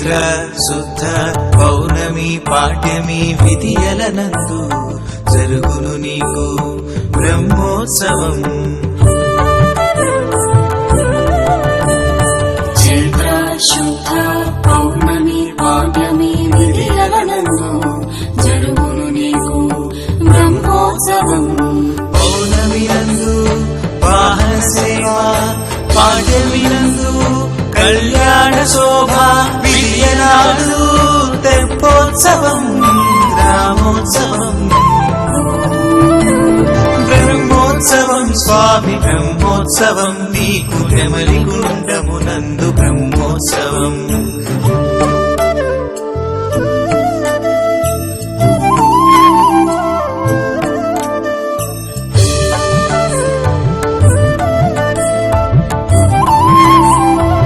చైత్ర శుద్ధ పౌర్ణమి పాఠ్యమి విధియలనందు జరుగును నీకు బ్రహ్మోత్సవం. చైత్ర శుద్ధ పౌర్ణమి పాడ్యమి విధిలనందు జరుగును నీకు బ్రహ్మోత్సవం. పౌర్ణమి నందు వాహన సేవ పాఠ్యమి నందు కళ్యాణ శోభ బ్రహ్మోత్సవం బ్రహ్మోత్సవం స్వామి బ్రహ్మోత్సవం నీకు నెమలి గుండమునందు బ్రహ్మోత్సవం